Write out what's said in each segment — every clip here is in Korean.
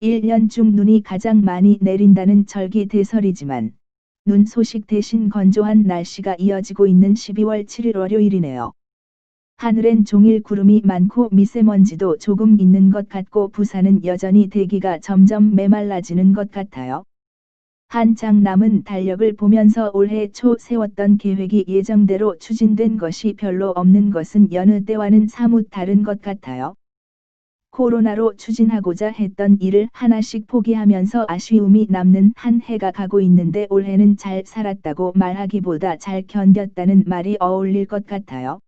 1년 중 눈이 가장 많이 내린다는 절기 대설이지만 눈 소식 대신 건조한 날씨가 이어지고 있는 12월 7일 월요일이네요. 하늘엔 종일 구름이 많고 미세먼지도 조금 있는 것 같고 부산은 여전히 대기가 점점 메말라지는 것 같아요. 한창 남은 달력을 보면서 올해 초 세웠던 계획이 예정대로 추진된 것이 별로 없는 것은 여느 때와는 사뭇 다른 것 같아요. 코로나로 추진하고자 했던 일을 하나씩 포기하면서 아쉬움이 남는 한 해가 가고 있는데 올해는 잘 살았다고 말하기보다 잘 견뎠다는 말이 어울릴 것 같아요.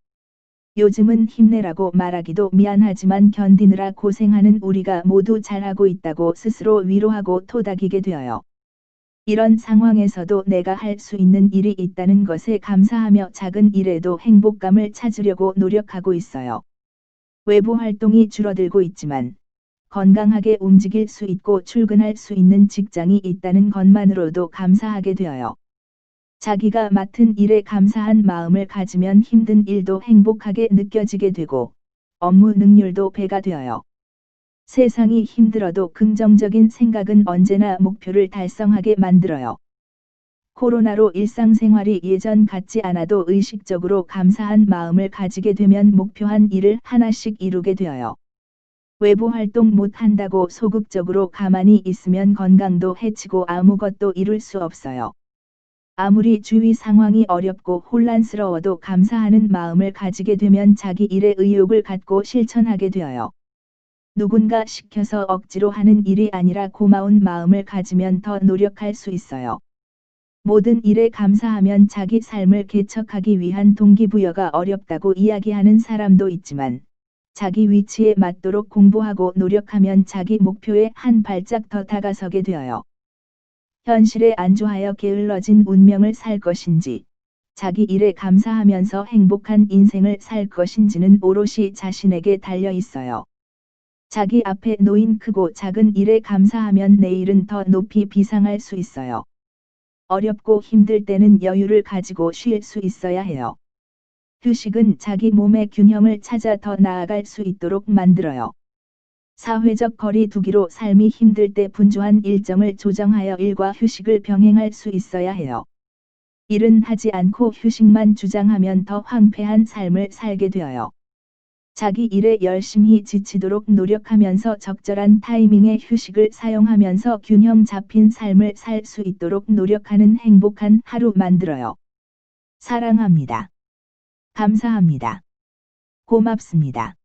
요즘은 힘내라고 말하기도 미안하지만 견디느라 고생하는 우리가 모두 잘하고 있다고 스스로 위로하고 토닥이게 되어요. 이런 상황에서도 내가 할 수 있는 일이 있다는 것에 감사하며 작은 일에도 행복감을 찾으려고 노력하고 있어요. 외부 활동이 줄어들고 있지만 건강하게 움직일 수 있고 출근할 수 있는 직장이 있다는 것만으로도 감사하게 되어요. 자기가 맡은 일에 감사한 마음을 가지면 힘든 일도 행복하게 느껴지게 되고 업무 능률도 배가 되어요. 세상이 힘들어도 긍정적인 생각은 언제나 목표를 달성하게 만들어요. 코로나로 일상생활이 예전 같지 않아도 의식적으로 감사한 마음을 가지게 되면 목표한 일을 하나씩 이루게 되어요. 외부 활동 못 한다고 소극적으로 가만히 있으면 건강도 해치고 아무것도 이룰 수 없어요. 아무리 주위 상황이 어렵고 혼란스러워도 감사하는 마음을 가지게 되면 자기 일에 의욕을 갖고 실천하게 되어요. 누군가 시켜서 억지로 하는 일이 아니라 고마운 마음을 가지면 더 노력할 수 있어요. 모든 일에 감사하면 자기 삶을 개척하기 위한 동기부여가 어렵다고 이야기하는 사람도 있지만 자기 위치에 맞도록 공부하고 노력하면 자기 목표에 한 발짝 더 다가서게 되어요. 현실에 안주하여 게을러진 운명을 살 것인지 자기 일에 감사하면서 행복한 인생을 살 것인지는 오롯이 자신에게 달려 있어요. 자기 앞에 놓인 크고 작은 일에 감사하면 내일은 더 높이 비상할 수 있어요. 어렵고 힘들 때는 여유를 가지고 쉴 수 있어야 해요. 휴식은 자기 몸의 균형을 찾아 더 나아갈 수 있도록 만들어요. 사회적 거리 두기로 삶이 힘들 때 분주한 일정을 조정하여 일과 휴식을 병행할 수 있어야 해요. 일은 하지 않고 휴식만 주장하면 더 황폐한 삶을 살게 되어요. 자기 일에 열심히 지치도록 노력하면서 적절한 타이밍에 휴식을 사용하면서 균형 잡힌 삶을 살 수 있도록 노력하는 행복한 하루 만들어요. 사랑합니다. 감사합니다. 고맙습니다.